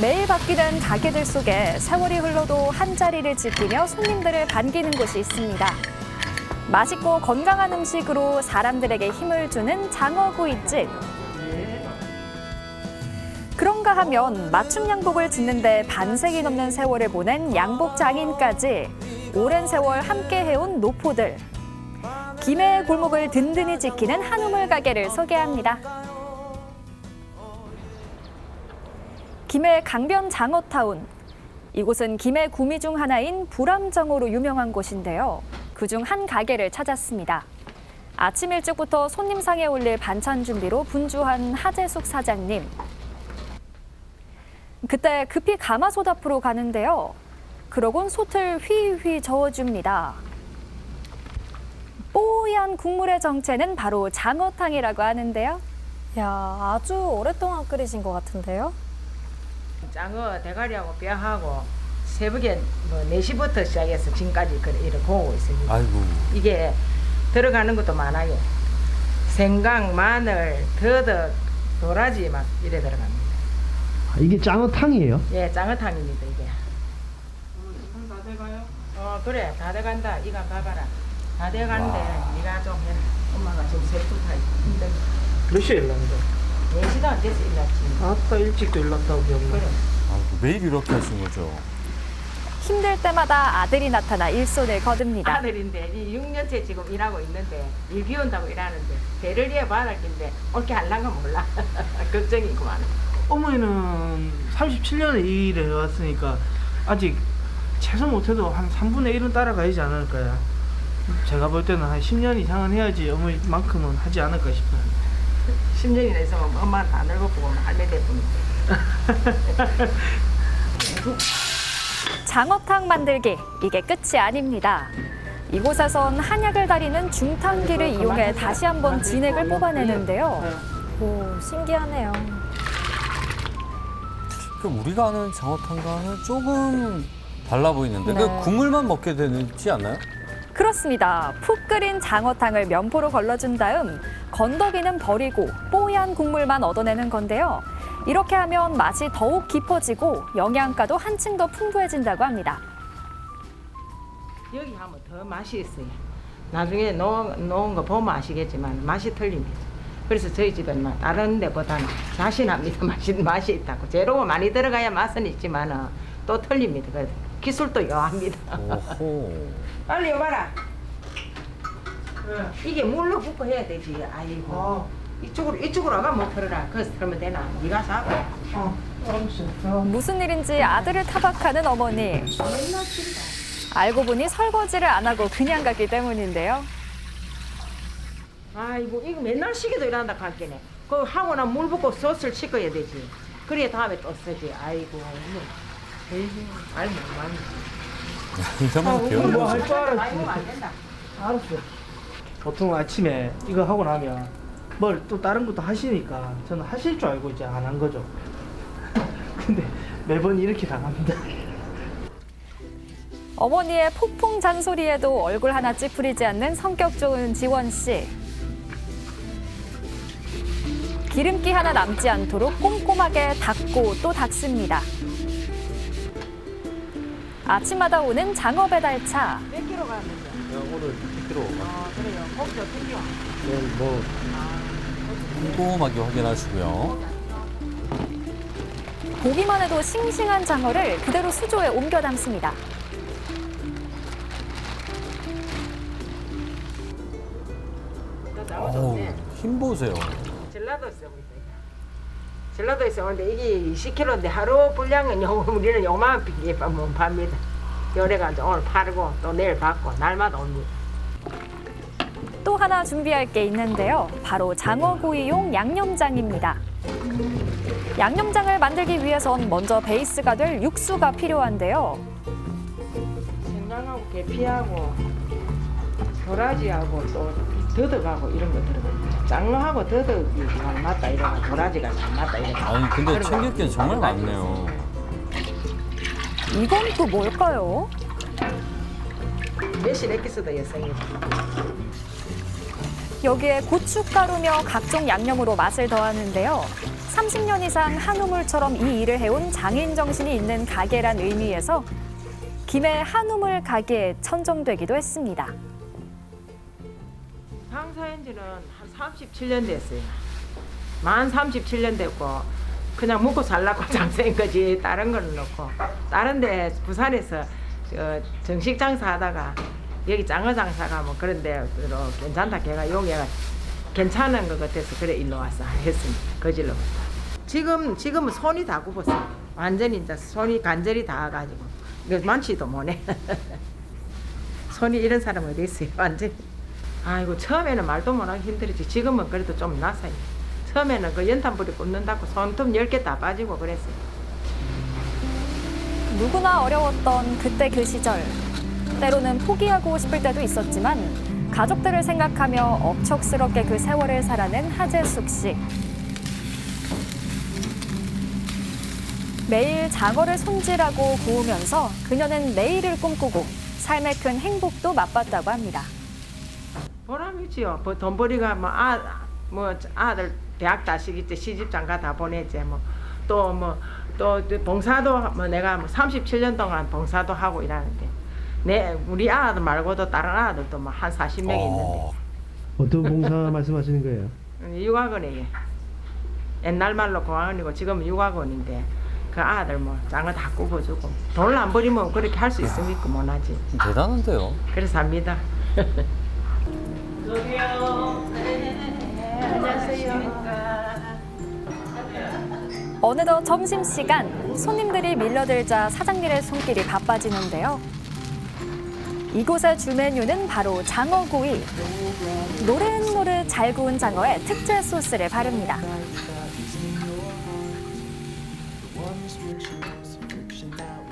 매일 바뀌는 가게들 속에 세월이 흘러도 한 자리를 지키며 손님들을 반기는 곳이 있습니다. 맛있고 건강한 음식으로 사람들에게 힘을 주는 장어구이집. 그런가 하면 맞춤 양복을 짓는데 반세기 넘는 세월을 보낸 양복 장인까지 오랜 세월 함께 해온 노포들. 김해의 골목을 든든히 지키는 한우물 가게를 소개합니다. 김해 강변 장어타운. 이곳은 김해 구미 중 하나인 불암정어로 유명한 곳인데요. 그중 한 가게를 찾았습니다. 아침 일찍부터 손님 상에 올릴 반찬 준비로 분주한 하재숙 사장님. 그때 급히 가마솥 앞으로 가는데요. 그러곤 솥을 휘휘 저어줍니다. 뽀얀 국물의 정체는 바로 장어탕이라고 하는데요. 야, 아주 오랫동안 끓이신 것 같은데요? 장어 대가리하고 뼈하고 새벽에 뭐 4시부터 시작해서 지금까지 그래 이렇게 구우고 있습니다. 아이고. 이게 들어가는 것도 많아요. 생강, 마늘, 더덕, 도라지 막 이래 들어갑니다. 아, 이게 장어탕이에요? 예, 장어탕입니다 이게. 다 돼가요? 어 그래 다 돼간다. 이거 봐봐라. 다 돼가는데 네가 좀 해. 엄마가 지금 세풀타 힘들. 몇 시에 일났는데? 4시도 안 돼서 일났지. 아따 일찍도 일났다고 기억나. 그래. 아이고, 매일 이렇게 하신 거죠. 힘들 때마다 아들이 나타나 일손을 거둡니다. 아들인데 이 6년째 지금 일하고 있는데 일 비운다고 일하는데 배를 위해 바랄긴데 옳게 할란가 몰라 걱정이구만 어머니는 37년을 이 일을 해왔으니까 아직 최소 못해도 한 3분의 1은 따라가야지 않을까요? 제가 볼 때는 한 10년 이상은 해야지 어머니만큼은 하지 않을까 싶어요. 10년이나 있으면 엄마는 다 늙어보고 할매 대뿐인데 장어탕 만들기 이게 끝이 아닙니다. 이곳에선 한약을 다리는 중탕기를 이용해 다시 한번 진액을 뽑아내는데요. 오, 신기하네요. 그 우리가 아는 장어탕과는 조금 달라 보이는데 네. 그 국물만 먹게 되지 않나요? 그렇습니다. 푹 끓인 장어탕을 면포로 걸러준 다음 건더기는 버리고 뽀얀 국물만 얻어내는 건데요. 이렇게 하면 맛이 더욱 깊어지고 영양가도 한층 더 풍부해진다고 합니다. 여기 하면 더 맛이 있어요 나중에 놓은, 놓은 거 보면 아시겠지만 맛이 틀립니다 그래서 저희 집은 막 다른 데보다는 자신합니다 맛이, 맛이 있다고 재료가 많이 들어가야 맛은 있지만 또 틀립니다 그래서 기술도 요합니다. 오호. 빨리 여봐라. 이게 물로 붓고 해야 되지 아이고. 이쪽으로 이쪽으로 와가 못 털어라. 털면 되나? 네가 사고 무슨 일인지 아들을 타박하는 어머니. 알고 보니 설거지를 안 하고 그냥 갔기 때문인데요. 아이고 이거 맨날 시계도 일한다 갈게네. 그 하고 나면 물 붓고 솥을 씻어야 되지. 그래야 다음에 또 쓰지. 아이고 이 알면 많이 이러면 배우는 뭐 거죠. 할줄 알았지. 아이고 안 된다 알았어. 보통 아침에 이거 하고 나면 뭘 또 다른 것도 하시니까 저는 하실 줄 알고 이제 안 한 거죠. 근데 매번 이렇게 당합니다. 어머니의 폭풍 잔소리에도 얼굴 하나 찌푸리지 않는 성격 좋은 지원 씨. 기름기 하나 남지 않도록 꼼꼼하게 닦고 또 닦습니다. 아침마다 오는 장어 배달차. 몇 킬로 가는데 오늘 10kg. 아 그래요 거기서 튀겨 뭐 꼼꼼하게 확인하시고요. 보기만 해도 싱싱한 장어를 그대로 수조에 옮겨 담습니다. 어우, 힘 보세요. 전라도 있어 전라도 있어 근데 이게 20kg인데 하루 분량은 요 우리는 요만 게 팝니다 요래가지고 오늘 팔고 또 내일 받고 날마다 옵니다 또 하나 준비할 게 있는데요. 바로 장어구이용 양념장입니다. 양념장을 만들기 위해선 먼저 베이스가 될 육수가 필요한데요. 생강하고 계피하고 도라지하고 또 더덕하고 이런 거 들어가요. 장어하고 더덕이 잘 맞다 이래가 도라지가 잘 맞다 이래가. 아니, 근데 챙길 게 정말 많네요. 이건 또 뭘까요? 매실 엑기스도 여성이죠. 여기에 고춧가루며 각종 양념으로 맛을 더하는데요. 30년 이상 한우물처럼 이 일을 해온 장인 정신이 있는 가게란 의미에서 김해 한우물 가게에 천정되기도 했습니다. 장사한 지는 한 37년 됐어요. 만 37년 됐고 그냥 먹고 살라고 장사한 거지 다른 거는 넣고 다른 데 부산에서 저 정식 장사하다가 여기 장어 장사가 뭐 그런데 괜찮다 걔가 여기가 괜찮은 것 같아서 그래 일로 와서 했습니다. 거질러 지금 지금은 손이 다 굽었어. 완전히 이제 손이 간절히 다 가지고 이거 많지도 못해. 손이 이런 사람 어디 있어요? 완전. 아이고 처음에는 말도 못하기 힘들었지. 지금은 그래도 좀 나서요. 처음에는 그 연탄불이 굽는다고 손톱 10개 다 빠지고 그랬어요. 누구나 어려웠던 그때 그 시절. 때로는 포기하고 싶을 때도 있었지만 가족들을 생각하며 억척스럽게 그 세월을 살아낸 하재숙 씨. 매일 장어를 손질하고 구우면서 그녀는 내일을 꿈꾸고 삶의 큰 행복도 맛봤다고 합니다. 보람이지요. 뭐 돈벌이가 뭐, 아, 뭐 아들 대학 다시기 때 시집장가 다 보냈지. 뭐 또 뭐 또 봉사도 뭐 내가 뭐 37년 동안 봉사도 하고 일하는데 내 우리 아들 말고도 다른 아들도 뭐 한 40명 있는데 어, 어떤 봉사 말씀하시는 거예요? 육학원에 옛날 말로 공학원이고 지금은 육학원인데 그 아들 뭐 장어 다 굽어주고 돈을 안 버리면 그렇게 할 수 있습니까 못하지 대단한데요. 그래서 합니다 어느덧 점심시간 손님들이 밀려들자 사장님의 손길이 바빠지는데요. 이곳의 주 메뉴는 바로 장어구이. 노릇노릇 잘 구운 장어에 특제 소스를 바릅니다.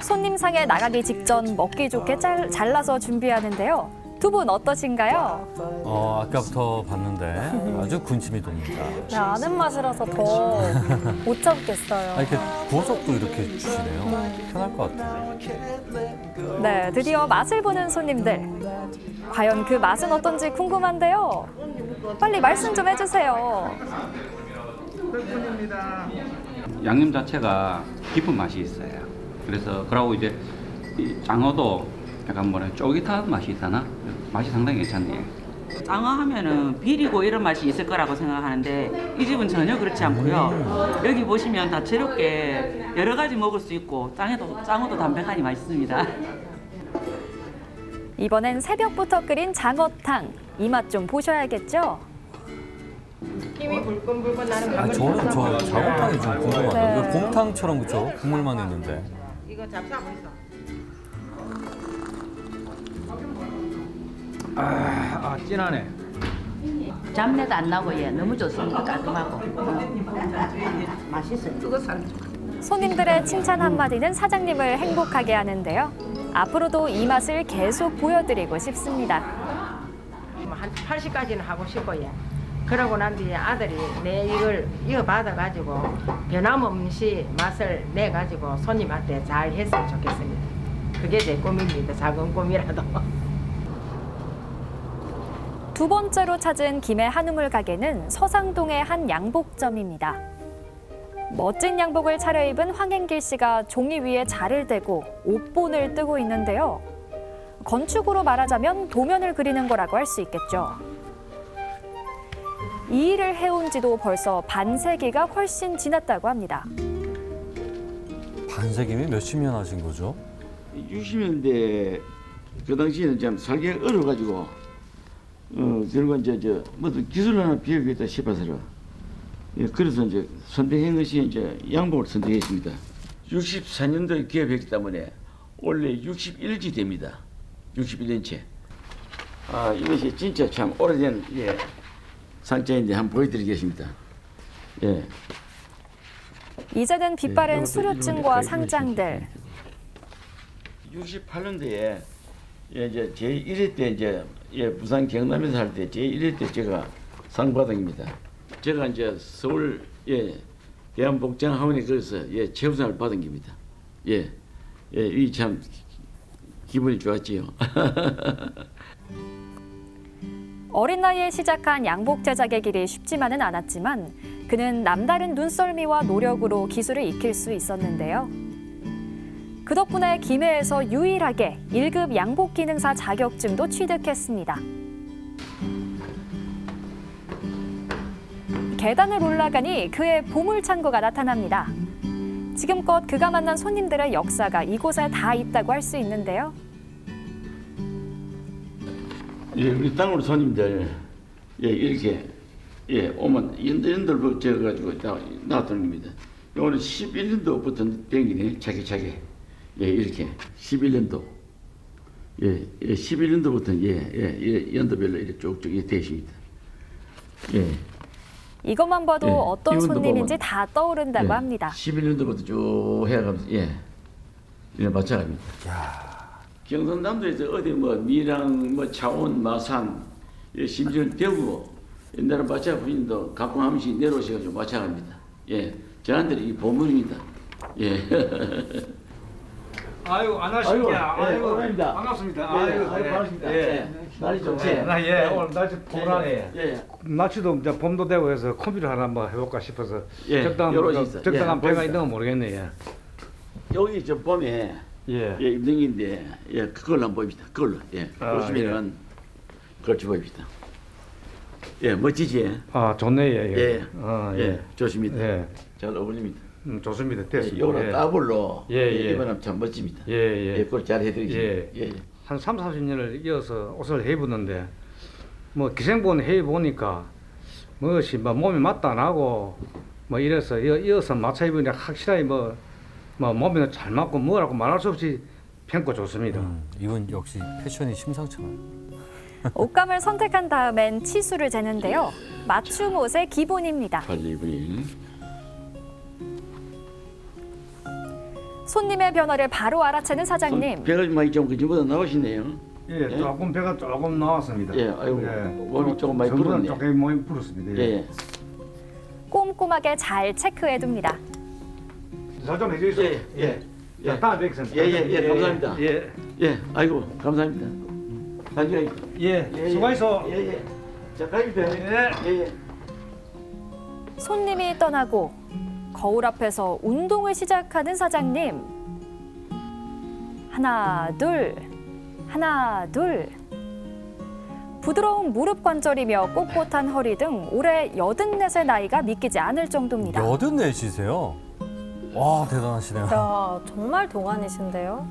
손님 상에 나가기 직전 먹기 좋게 잘, 잘라서 준비하는데요. 두 분 어떠신가요? 어, 아까부터 봤는데 아주 군침이 돕니다. 네, 아는 맛이라서 더못 참겠어요. 아, 이렇게 구워서 또 이렇게 주시네요. 편할 것 같아요. 네, 드디어 맛을 보는 손님들. 과연 그 맛은 어떤지 궁금한데요. 빨리 말씀 좀 해주세요. 양념 자체가 깊은 맛이 있어요. 그래서 그러고 이제 이 장어도 약간 뭐라 쫄깃한 맛이 있잖아. 맛이 상당히 괜찮네요. 장어 하면은 비리고 이런 맛이 있을 거라고 생각하는데 이 집은 전혀 그렇지 않고요. 여기 보시면 다채롭게 여러 가지 먹을 수 있고 짱에도 장어도 담백하니 맛있습니다. 이번엔 새벽부터 끓인 장어탕. 이 맛 좀 보셔야겠죠? 힘이 불끈불끈 나는 아, 저는 저 장어탕이 좀 궁금하다. 네. 왜 곰탕처럼 그죠? 국물만 있는데. 이거 잡사고 있어 아 진하네. 잡내도 안 나고 예, 너무 좋습니다. 깔끔하고. 맛있어요 뜨거 살 손님들의 칭찬 한마디는 사장님을 행복하게 하는데요. 앞으로도 이 맛을 계속 보여드리고 싶습니다. 한 80까지는 하고 싶어요. 그러고 난 뒤에 아들이 내 이걸 이어받아 가지고 변함없이 맛을 내 가지고 손님한테 잘 했으면 좋겠습니다. 그게 제 꿈입니다. 작은 꿈이라도. 두 번째로 찾은 김해 한우물 가게는 서상동의 한 양복점입니다. 멋진 양복을 차려입은 황행길 씨가 종이 위에 자를 대고 옷본을 뜨고 있는데요. 건축으로 말하자면 도면을 그리는 거라고 할 수 있겠죠. 이 일을 해온 지도 벌써 반세기가 훨씬 지났다고 합니다. 반세기면 몇십 년 하신 거죠? 60년대 그 당시에는 참 살기 어려가지고 어 결국 이제 저 뭐 기술 하나 비어겠다 싶어서라 예, 그래서 이제 선택한 것이 이제 양복을 선택했습니다. 64년도에 기업했기 때문에 원래 61지 됩니다. 61년째. 아 이것이 진짜 참 오래된 예, 상자인데 한번 보여드리겠습니다. 예. 이제는 빛바랜 수료증과 상장들, 68년도에 예, 이제 제 1회 때 이제 예, 부산 경남에서 할때제 1회 때 제가 상 받은 겁니다. 제가 이제 서울 예, 대한복장 학원에 그래서 예, 최우상을 받은 겁니다. 예, 예, 이 참 기분이 좋았지요. 어린 나이에 시작한 양복 제작의 길이 쉽지만은 않았지만 그는 남다른 눈썰미와 노력으로 기술을 익힐 수 있었는데요. 그 덕분에 김해에서 유일하게 1급 양복 기능사 자격증도 취득했습니다. 계단을 올라가니 그의 보물 창고가 나타납니다. 지금껏 그가 만난 손님들의 역사가 이곳에 다 있다고 할 수 있는데요. 예, 우리 땅으로 손님들 예, 이렇게 예, 오면 연들 지어가지고 나- 나왔던 겁니다. 요거는 11년도부터 댕기네 차게차게 예, 이렇게 11년도 예, 예 11년도부터 예, 예, 예, 연도별로 이렇게 쭉쭉 예, 되십니다. 예. 이것만 봐도 예, 어떤 손님인지 보면- 다 떠오른다고 예, 합니다. 11년도부터 쭉 해가면서 예, 예 마찬가지입니다. 경상남도에서 어디 뭐 미랑, 뭐 차원, 마산, 예, 심지어 대구 옛날에 마찬 부인도 가끔 한 번씩 내려오셔가지고 마찬가지입니다. 예, 저한테는 이 보물입니다. 예. 아이고 안녕하십니까. 아이고, 예, 오랜만입니다. 반갑습니다. 예, 아이고, 아이고, 예, 반갑습니다. 예. 예, 날이 좋지? 예, 나, 예, 오늘 날씨 포근하네. 예. 날씨도 이제 봄도 되고 해서 컴퓨터 하나 한번 해볼까 싶어서 예, 적당한 요런 그 있어요. 적당한 예, 배가 보입니다. 있는 건 모르겠네. 예. 여기 저 봄에 예. 예, 입등인데 예, 그걸로 한번 보입니다. 그걸로 예, 아, 보시면은 그렇게 보입니다. 예, 멋지지? 아 좋네 예. 예. 예, 아, 예, 예. 좋습니다. 예. 잘 어울립니다. 음, 좋습니다. 됐습니다. 예, 요거는 예. 더블로 예, 예. 이번은 참 멋집니다. 예, 예. 예, 그걸 잘 해드리겠습니다. 예. 예. 예. 한 3, 40년을 이어서 옷을 해입었는데 뭐 기생본 해입보니까 무엇이 뭐 몸이 맞다 나고 뭐 이래서 이어, 서 맞춰 입으니까 확실하게 뭐, 뭐 몸이 잘 맞고 뭐라고 말할 수 없이 평가 좋습니다. 음, 이분 역시 패션이 심상치만 옷감을 선택한 다음엔 치수를 재는데요. 맞춤 옷의 기본입니다. 81. 손님의 변화를 바로 알아채는 사장님. 배가 좀 많이 좀 그전보다 나오시네요. 예, 예? 조금 배가 조금 나왔습니다. 예, 아이고, 몸이 조금 많이 전보다 불었네. 조금 몸이 불었습니다. 예, 예. 예. 꼼꼼하게 잘 체크해 둡니다. 잘좀 해주세요. 예, 예. 예. 자, 다음 뵙겠습니다. 예, 예, 예, 감사합니다. 예, 예, 아이고, 감사합니다. 나중에 예, 예, 예. 수고하셨어. 예, 예. 자. 예. 예, 예. 손님이 떠나고 거울 앞에서 운동을 시작하는 사장님. 하나, 둘, 하나, 둘. 부드러운 무릎 관절이며 꼿꼿한 허리 등 올해 여든넷의 나이가 믿기지 않을 정도입니다. 여든 넷이세요? 와 대단하시네요. 야, 정말 동안이신데요.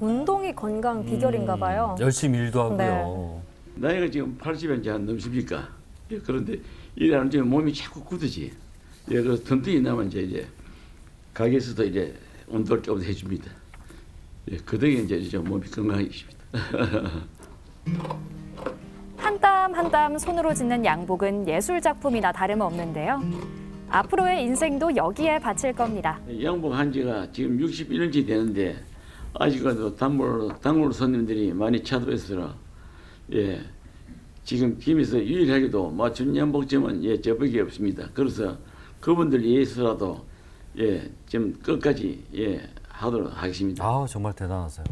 운동이 건강 비결인가 봐요. 열심히 일도 하고요. 네. 나이가 지금 80이 이제 안 넘습니까? 예, 그런데 일하는 중에 몸이 자꾸 굳어지. 예, 그래서 튼튼히 나면 이제, 이제 가게에서도 이제 운동을 좀 해줍니다. 예, 그 덕에 이제 좀 몸이 건강해집니다. 한 땀 한 땀 손으로 짓는 양복은 예술 작품이나 다름없는데요. 앞으로의 인생도 여기에 바칠 겁니다. 양복 한 지가 지금 61년째 되는데 아직까지도 단골 단골 손님들이 많이 찾아와서 예 지금 김에서 유일하게도 맞춤 양복점은 예 저밖에 없습니다. 그래서 그분들 위해서라도 예 좀 끝까지 예 하도록 하겠습니다. 아 정말 대단하세요.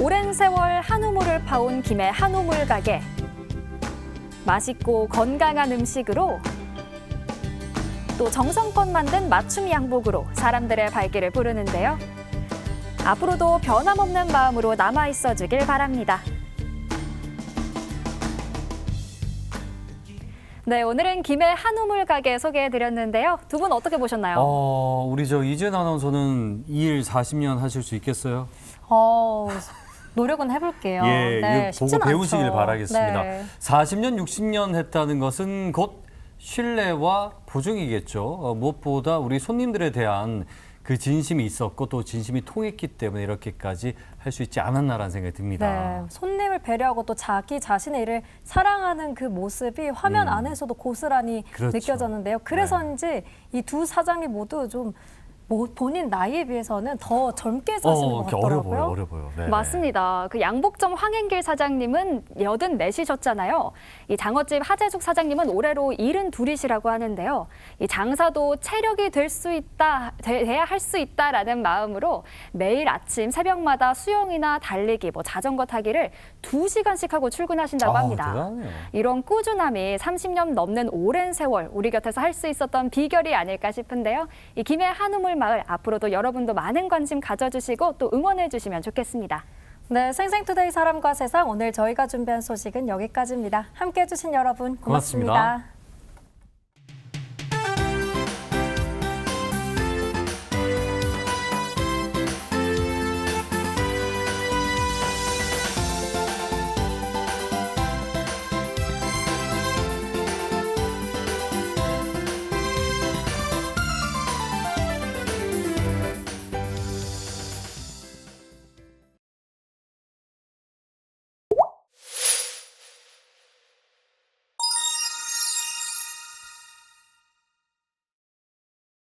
오랜 세월 한우물을 파온 김해 한우물 가게. 맛있고 건강한 음식으로 또 정성껏 만든 맞춤 양복으로 사람들의 발길을 부르는데요. 앞으로도 변함없는 마음으로 남아 있어 주길 바랍니다. 네, 오늘은 김해 한우물 가게 소개해 드렸는데요. 두 분 어떻게 보셨나요? 어, 우리 저 이준 아나운서는 이 일 40년 하실 수 있겠어요? 어, 노력은 해볼게요. 예, 네, 이거 보고 쉽진 배우시길 않죠. 바라겠습니다. 네. 40년, 60년 했다는 것은 곧 신뢰와 보증이겠죠. 어, 무엇보다 우리 손님들에 대한 그 진심이 있었고 또 진심이 통했기 때문에 이렇게까지 할 수 있지 않았나라는 생각이 듭니다. 네, 손님을 배려하고 또 자기 자신의 일을 사랑하는 그 모습이 화면 음. 안에서도 고스란히 그렇죠. 느껴졌는데요. 그래서인지 이 두 사장님 모두 좀 뭐 본인 나이에 비해서는 더 젊게 사시는 것 이렇게 어려 같더라고요. 보여, 어려 보여. 네, 네. 맞습니다. 그 양복점 황행길 사장님은 84시셨잖아요. 이 장어집 하재숙 사장님은 올해로 72이시라고 하는데요. 이 장사도 체력이 될 수 있다, 돼- 돼야 할 수 있다라는 마음으로 매일 아침 새벽마다 수영이나 달리기, 뭐 자전거 타기를 2시간씩 하고 출근하신다고 아, 합니다. 대단하네요. 이런 꾸준함이 30년 넘는 오랜 세월 우리 곁에서 할 수 있었던 비결이 아닐까 싶은데요. 이 김해 한우물 마을 앞으로도 여러분도 많은 관심 가져주시고 또 응원해 주시면 좋겠습니다. 네, 생생투데이 사람과 세상 오늘 저희가 준비한 소식은 여기까지입니다. 함께해 주신 여러분 고맙습니다. 고맙습니다.